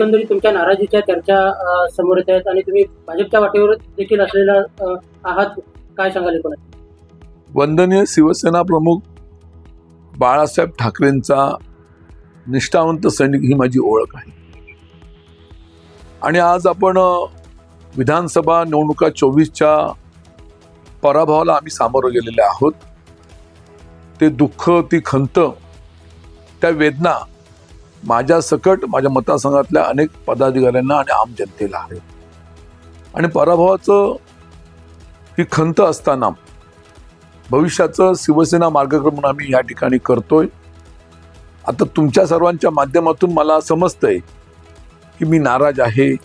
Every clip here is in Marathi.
एकंदरीत तुमच्या नाराजीच्या चर्चा समोर येत आहेत आणि तुम्ही भाजपच्या वाटेवर देखील असलेला आहात. काय सांगाल एकूण? वंदनीय शिवसेना प्रमुख बाळासाहेब ठाकरेंचा निष्ठावंत सैनिक ही माझी ओळख आहे. आणि आज आपण विधानसभा निवडणुका चोवीसच्या पराभवाला आम्ही सामोरं गेलेले आहोत. ते दुःख ती खंत त्या वेदना माझ्या सकट माझ्या मतदारसंघातल्या अनेक पदाधिकाऱ्यांना आणि आम जनतेला आहे. आणि पराभवाचं ही खंत असताना भविष्याचं शिवसेना मार्गक्रमण आम्ही या ठिकाणी करतोय. आता तुमच्या सर्वांच्या माध्यमातून मला समजतंय की मी नाराज आहे.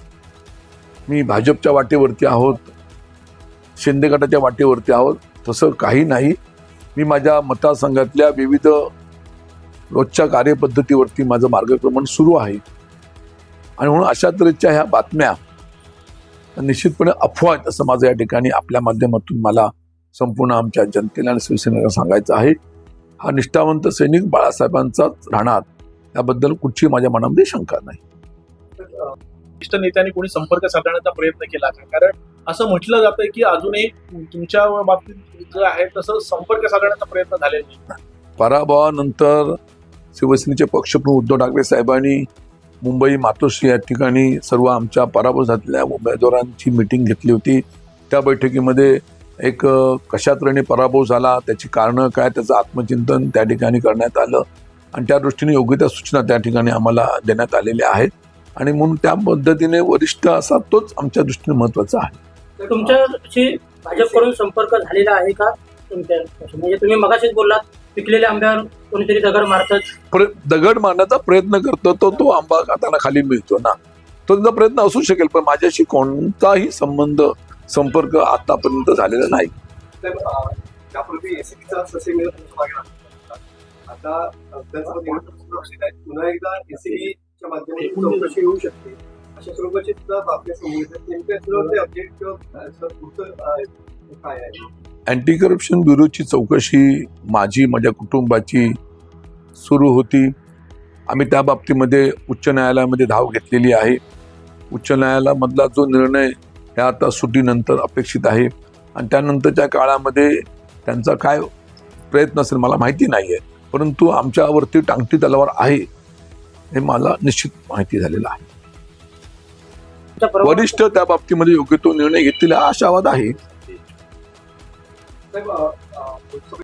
मी भाजपच्या वाटेवरती आहोत. शिंदे गटाच्या वाटेवरती आहोत. तसं काही नाही. मी माझ्या मतदारसंघातल्या विविध रोजच्या कार्यपद्धतीवरती माझं मार्गक्रमण सुरू आहे. आणि म्हणून अशा तऱ्हेच्या ह्या बातम्या निश्चितपणे अफवा आहेत असं माझं या ठिकाणी आपल्या माध्यमातून मला संपूर्ण आमच्या जनतेला आणि शिवसेनेला सांगायचं आहे. हा निष्ठावंत सैनिक बाळासाहेबांचाच राहणार याबद्दल कुठची माझ्या मनामध्ये शंका नाही. ज्येष्ठ नेत्यांनी कोणी संपर्क साधण्याचा प्रयत्न केला का? कारण असं म्हटलं जातं की अजूनही तुमच्या बाबतीत जे आहे तसं संपर्क साधण्याचा प्रयत्न झालेला नाही. पराभवानंतर शिवसेनेचे पक्षप्रमुख उद्धव ठाकरे साहेबांनी मुंबई मातोश्री या ठिकाणी सर्व आमच्या पराभव झालेल्या उमेदवारांची मिटिंग घेतली होती. त्या बैठकीमध्ये एक अ, कशा तऱ्हेने पराभव झाला त्याची कारणं काय त्याचं आत्मचिंतन त्या ठिकाणी करण्यात आलं आणि त्या दृष्टीने योग्य त्या सूचना त्या ठिकाणी आम्हाला देण्यात आलेल्या आहेत. आणि म्हणून त्या पद्धतीने वरिष्ठ असा तोच आमच्या दृष्टीने महत्त्वाचा आहे. तुमच्याशी भाजपकडून संपर्क झालेला आहे का? तुमच्या म्हणजे तुम्ही मगाशीच बोललात पिकलेल्या आंब्यावर कोणीतरी दगड मारतात प्र- दगड मारण्याचा प्रयत्न करतो तो तो आंबा खाताना खाली मिळतो ना. तो त्यांचा प्रयत्न असू शकेल पण माझ्याशी कोणताही संबंध संपर्क आतापर्यंत झालेला नाही. पुन्हा एकदा एसीबीच्या माध्यमातून चौकशी होऊ शकते. अशा स्वरूपाची सुद्धा बातम्या समोर येतात. नेमक्या अपडेट काय आहे? अँटी करप्शन ब्युरोची चौकशी माझी माझ्या कुटुंबाची सुरू होती. आम्ही त्या बाबतीमध्ये उच्च न्यायालयामध्ये धाव घेतलेली आहे. उच्च न्यायालयामधला जो निर्णय ह्या आता सुटीनंतर अपेक्षित आहे आणि त्यानंतरच्या काळामध्ये त्यांचा काय प्रयत्न असेल मला माहिती नाही आहे परंतु आमच्यावरती टांगती तलवार आहे हे मला निश्चित माहिती झालेलं आहे. वरिष्ठ त्या बाबतीमध्ये योग्य तो निर्णय घेतील हा आशावाद आहे. 例えば